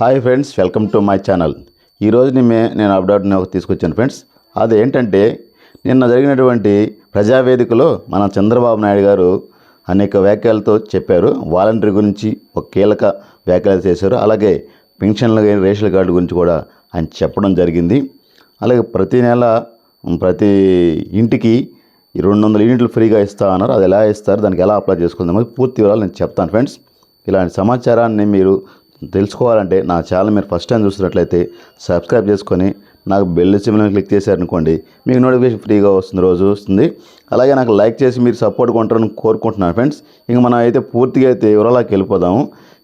Hi friends welcome to my channel. ఈరోజు నిమే నేను అప్డేట్ తీసుకొచ్చాను ఫ్రెండ్స్. అది ఏంటంటే నిన్న జరిగినటువంటి ప్రజావేదికలో మన చంద్రబాబు నాయుడు గారు అనేక వ్యాఖ్యలతో చెప్పారు. వాలంటరీ గురించి ఒక కీలక వ్యాఖ్యలు చేశారు. అలాగే పెన్షన్ల రేషన్ కార్డు గురించి కూడా ఆయన చెప్పడం జరిగింది. అలాగే ప్రతి నెల ప్రతి ఇంటికి రెండు వందల యూనిట్లు ఫ్రీగా ఇస్తా అన్నారు. అది ఎలా ఇస్తారు? దానికి ఎలా అప్లై చేసుకుందామో పూర్తి వివరాలు నేను చెప్తాను ఫ్రెండ్స్. ఇలాంటి సమాచారాన్ని మీరు తెలుసుకోవాలంటే నా ఛానల్ మీరు ఫస్ట్ టైం చూస్తున్నట్లయితే సబ్స్క్రైబ్ చేసుకొని నాకు బెల్ సింబల్ క్లిక్ చేశారనుకోండి మీకు నోటిఫికేషన్ ఫ్రీగా వస్తుంది రోజు వస్తుంది. అలాగే నాకు లైక్ చేసి మీరు సపోర్ట్ కొంటారని కోరుకుంటున్నాను ఫ్రెండ్స్. ఇంక మనం అయితే పూర్తిగా అయితే వివరాలకు వెళ్ళిపోదాము.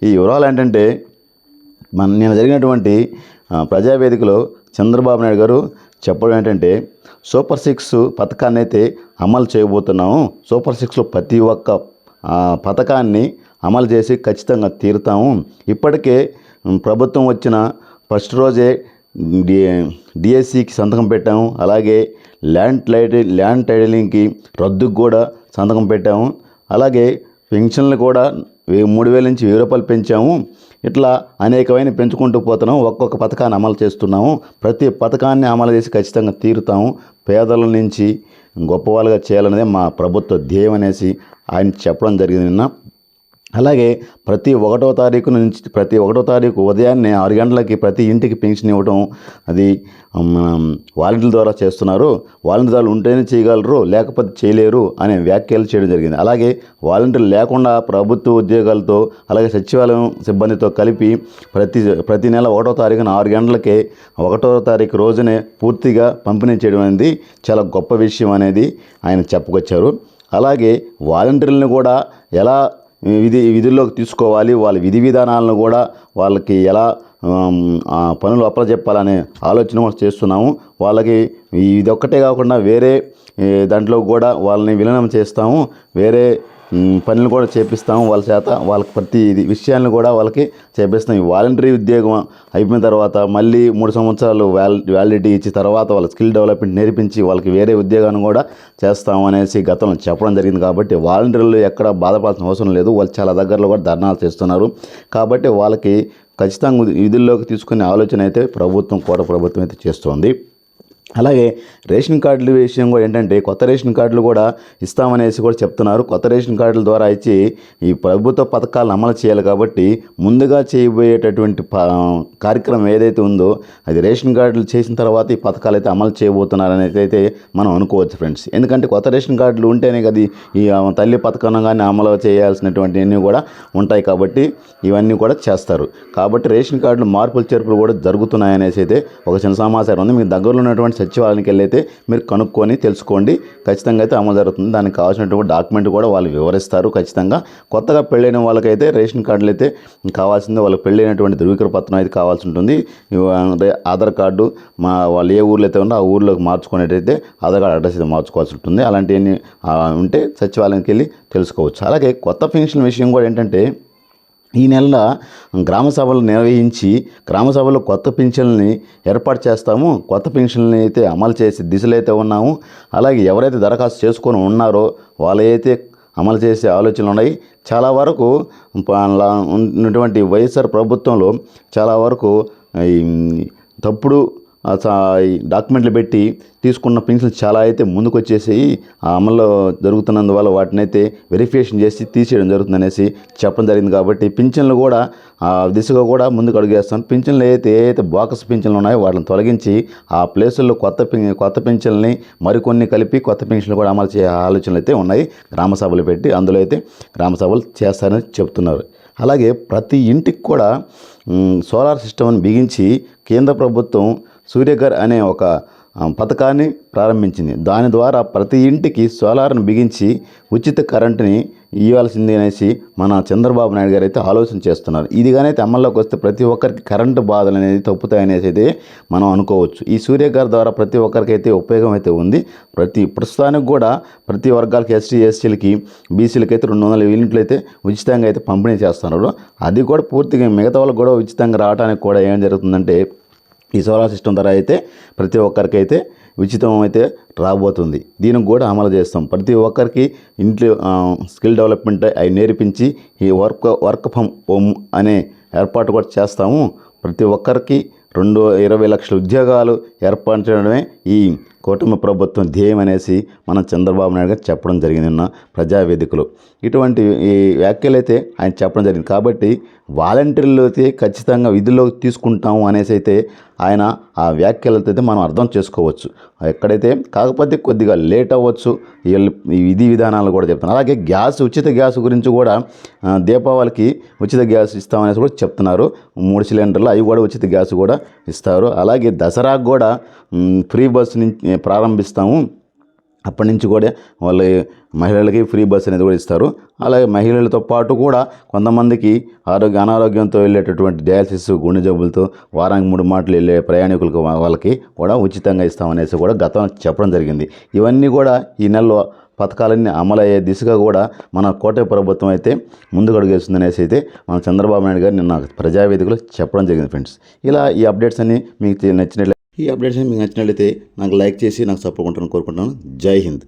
ఈ వివరాలు ఏంటంటే మన నేను జరిగినటువంటి ప్రజావేదికలో చంద్రబాబు నాయుడు గారు చెప్పడం ఏంటంటే సూపర్ సిక్స్ పథకాన్ని అయితే అమలు చేయబోతున్నాము. సూపర్ సిక్స్లో ప్రతి ఒక్క పథకాన్ని అమలు చేసి ఖచ్చితంగా తీరుతాము. ఇప్పటికే ప్రభుత్వం వచ్చిన ఫస్ట్ రోజే డి డిఎస్సికి సంతకం పెట్టాము. అలాగే ల్యాండ్ టైటి ల్యాండ్ టైటిలింగ్కి రద్దుకు కూడా సంతకం పెట్టాము. అలాగే పెన్షన్లు కూడా మూడు వేల నుంచి వెయ్యి రూపాయలు పెంచాము. ఇట్లా అనేకమైన పెంచుకుంటూ పోతున్నాం ఒక్కొక్క పథకాన్ని అమలు చేస్తున్నాము. ప్రతి పథకాన్ని అమలు చేసి ఖచ్చితంగా తీరుతాము. పేదల నుంచి గొప్పవాళ్ళుగా చేయాలనేదే మా ప్రభుత్వ ధ్యేయం అనేసి ఆయన చెప్పడం జరిగింది నిన్న. అలాగే ప్రతి ఒకటో తారీఖు నుంచి ప్రతి ఒకటో తారీఖు ఉదయాన్నే ఆరు గంటలకి ప్రతి ఇంటికి పెన్షన్ ఇవ్వడం అది వాలంటీర్ల ద్వారా చేస్తున్నారు. వాలంటీర్ వాళ్ళు ఉంటేనే చేయగలరు లేకపోతే చేయలేరు అనే వ్యాఖ్యలు చేయడం జరిగింది. అలాగే వాలంటీర్లు లేకుండా ప్రభుత్వ ఉద్యోగాలతో అలాగే సచివాలయం సిబ్బందితో కలిపి ప్రతి ప్రతి నెల ఒకటో తారీఖున ఆరు గంటలకే ఒకటో తారీఖు రోజునే పూర్తిగా పంపిణీ చేయడం అనేది చాలా గొప్ప విషయం అనేది ఆయన చెప్పుకొచ్చారు. అలాగే వాలంటీర్లను కూడా ఎలా విధి విధుల్లోకి తీసుకోవాలి. వాళ్ళ విధి విధానాలను కూడా వాళ్ళకి ఎలా పనులు అప్పచెప్పాలనే ఆలోచన కూడా చేస్తున్నాము. వాళ్ళకి ఇది ఒక్కటే కాకుండా వేరే దాంట్లో కూడా వాళ్ళని విలీనం చేస్తాము. వేరే పనులు కూడా చేపిస్తాము వాళ్ళ చేత. వాళ్ళకి ప్రతి ఇది విషయాలను కూడా వాళ్ళకి చేపిస్తాం. ఈ వాలంటరీ ఉద్యోగం అయిపోయిన తర్వాత మళ్ళీ మూడు సంవత్సరాలు వ్యాల్ వ్యాలిడిటీ ఇచ్చిన తర్వాత వాళ్ళ స్కిల్ డెవలప్మెంట్ నేర్పించి వాళ్ళకి వేరే ఉద్యోగాన్ని కూడా చేస్తాము అనేసి గతంలో చెప్పడం జరిగింది కాబట్టి వాలంటీర్లు ఎక్కడ బాధపడాల్సిన అవసరం లేదు. వాళ్ళు చాలా దగ్గరలో కూడా ధర్నాలు చేస్తున్నారు. కాబట్టి వాళ్ళకి ఖచ్చితంగా విధుల్లోకి తీసుకునే ఆలోచన అయితే ప్రభుత్వం కూడా ప్రభుత్వం అయితే చేస్తోంది. అలాగే రేషన్ కార్డుల విషయం కూడా ఏంటంటే కొత్త రేషన్ కార్డులు కూడా ఇస్తామనేసి కూడా చెప్తున్నారు. కొత్త రేషన్ కార్డుల ద్వారా ఇచ్చి ఈ ప్రభుత్వ పథకాలను అమలు చేయాలి కాబట్టి ముందుగా చేయబోయేటటువంటి ప- కార్యక్రమం ఏదైతే ఉందో అది రేషన్ కార్డులు చేసిన తర్వాత ఈ పథకాలు అయితే అమలు చేయబోతున్నారు అనేది అయితే మనం అనుకోవచ్చు ఫ్రెండ్స్. ఎందుకంటే కొత్త రేషన్ కార్డులు ఉంటేనే కదా ఈ తల్లి పథకం కానీ అమలు చేయాల్సినటువంటివన్నీ కూడా ఉంటాయి కాబట్టి ఇవన్నీ కూడా చేస్తారు. కాబట్టి రేషన్ కార్డులు మార్పులు చేర్పులు కూడా జరుగుతున్నాయనేసి అయితే ఒక చిన్న సమాచారం ఉంది. మీకు దగ్గరలో ఉన్నటువంటి సచివాలయానికి వెళ్ళైతే మీరు కనుక్కొని తెలుసుకోండి. ఖచ్చితంగా అయితే అమలు జరుగుతుంది. దానికి కావాల్సినటువంటి డాక్యుమెంట్ కూడా వాళ్ళు వివరిస్తారు ఖచ్చితంగా. కొత్తగా పెళ్ళైన వాళ్ళకైతే రేషన్ కార్డులు అయితే కావాల్సిందే. వాళ్ళకి పెళ్ళైనటువంటి ధృవీకర పత్రం అయితే కావాల్సి ఉంటుంది. ఆధార్ కార్డు మా వాళ్ళు ఏ ఊర్లో అయితే ఉందో ఆ ఊర్లోకి మార్చుకునేటైతే ఆధార్ కార్డు అడ్రస్ అయితే మార్చుకోవాల్సి ఉంటుంది. అలాంటివన్నీ ఉంటే సచివాలయానికి వెళ్ళి తెలుసుకోవచ్చు. అలాగే కొత్త పెన్షన్ విషయం కూడా ఏంటంటే ఈ నెల గ్రామ సభలు నిర్వహించి గ్రామ సభలో కొత్త పింఛన్లని ఏర్పాటు చేస్తాము. కొత్త పింఛన్లని అయితే అమలు చేసే దిశలో అయితే ఉన్నాము. అలాగే ఎవరైతే దరఖాస్తు చేసుకొని ఉన్నారో వాళ్ళైతే అమలు చేసే ఆలోచనలు ఉన్నాయి. చాలా వరకు ఉన్నటువంటి వైఎస్ఆర్ ప్రభుత్వంలో చాలా వరకు ఈ తప్పుడు డాక్యుమెంట్లు పెట్టి తీసుకున్న పెన్షన్లు చాలా అయితే ముందుకు వచ్చేసాయి ఆ అమల్లో జరుగుతున్నందువల్ల వాటిని అయితే వెరిఫికేషన్ చేసి తీసేయడం జరుగుతుంది అనేసి చెప్పడం జరిగింది కాబట్టి పింఛన్లు కూడా ఆ దిశగా కూడా ముందుకు అడుగేస్తాను పింఛన్లు అయితే ఏదైతే అయితే పింఛన్లు ఉన్నాయో వాటిని తొలగించి ఆ ప్లేసుల్లో కొత్త కొత్త పింఛన్లని మరికొన్ని కలిపి కొత్త పెన్షన్లు కూడా అమలు చేయ ఆలోచనలు అయితే ఉన్నాయి. గ్రామసభలు పెట్టి అందులో అయితే గ్రామసభలు చేస్తారని చెప్తున్నారు. అలాగే ప్రతి ఇంటికి కూడా సోలార్ సిస్టమ్ని బిగించి కేంద్ర ప్రభుత్వం సూర్యఘర్ అనే ఒక పథకాన్ని ప్రారంభించింది. దాని ద్వారా ప్రతి ఇంటికి సోలార్ను బిగించి ఉచిత కరెంటుని ఇవ్వాల్సింది అనేసి మన చంద్రబాబు నాయుడు గారు అయితే ఆలోచన చేస్తున్నారు. ఇది కానీ అమల్లోకి వస్తే ప్రతి ఒక్కరికి కరెంటు బాధలు అనేది తప్పుతాయనేసి అయితే మనం అనుకోవచ్చు. ఈ సూర్యగారి ద్వారా ప్రతి ఒక్కరికి అయితే ఉపయోగం అయితే ఉంది. ప్రతి ప్రస్తుతానికి కూడా ప్రతి వర్గాలకి ఎస్టీ ఎస్టీలకి బీసీలకి అయితే రెండు వందల యూనిట్లు అయితే ఉచితంగా అయితే పంపిణీ చేస్తున్నారు. అది కూడా పూర్తిగా మిగతా వాళ్ళకి కూడా ఉచితంగా రావడానికి కూడా ఏం జరుగుతుందంటే ఈ సోలార్ సిస్టమ్ ద్వారా అయితే ప్రతి ఒక్కరికి అయితే ఉచితం అయితే రాబోతుంది. దీనికి కూడా అమలు చేస్తాం. ప్రతి ఒక్కరికి ఇంట్లో స్కిల్ డెవలప్మెంట్ అవి నేర్పించి ఈ వర్క్ వర్క్ ఫ్రమ్ హోమ్ అనే ఏర్పాటు కూడా చేస్తాము. ప్రతి ఒక్కరికి రెండు ఇరవై లక్షల ఉద్యోగాలు ఏర్పరచడమే ఈ కూటమి ప్రభుత్వం ధ్యేయం అనేసి మన చంద్రబాబు నాయుడు గారు చెప్పడం జరిగింది నిన్న ప్రజావేదికలో. ఇటువంటి ఈ వ్యాఖ్యలు అయితే ఆయన చెప్పడం జరిగింది. కాబట్టి వాలంటీర్లు అయితే ఖచ్చితంగా విధుల్లోకి తీసుకుంటాము అనేసి అయితే ఆయన ఆ వ్యాఖ్యలతో అయితే మనం అర్థం చేసుకోవచ్చు. ఎక్కడైతే కాకపోతే కొద్దిగా లేట్ అవ్వచ్చు. వీళ్ళు ఈ విధి విధానాలు కూడా చెప్తున్నారు. అలాగే గ్యాస్ ఉచిత గ్యాస్ గురించి కూడా దీపావళికి ఉచిత గ్యాస్ ఇస్తామనేసి కూడా చెప్తున్నారు. మూడు సిలిండర్లు అవి కూడా ఉచిత గ్యాస్ కూడా ఇస్తారు. అలాగే దసరాకు కూడా ఫ్రీ బస్ నుంచి ప్రారంభిస్తాము. అప్పటి నుంచి కూడా వాళ్ళు మహిళలకి ఫ్రీ బస్ అనేది కూడా ఇస్తారు. అలాగే మహిళలతో పాటు కూడా కొంతమందికి ఆరోగ్య అనారోగ్యంతో వెళ్ళేటటువంటి డయాలసిస్ గుండె జబ్బులతో వారానికి మూడు మాటలు వెళ్ళే ప్రయాణికులకు వాళ్ళకి కూడా ఉచితంగా ఇస్తామనేసి కూడా గతం చెప్పడం జరిగింది. ఇవన్నీ కూడా ఈ నెలలో పథకాలన్నీ అమలయ్యే దిశగా కూడా మన కోట ప్రభుత్వం అయితే ముందుకు అనేసి అయితే మన చంద్రబాబు నాయుడు గారు నిన్న ప్రజావేదికలో చెప్పడం జరిగింది ఫ్రెండ్స్. ఇలా ఈ అప్డేట్స్ అన్ని మీకు నచ్చినట్లయితే ఈ అప్డేట్స్ మీకు నచ్చినట్లయితే నాకు లైక్ చేసి నాకు సపోర్ట్ ఉంటాను కోరుకుంటున్నాను. జై హింద్.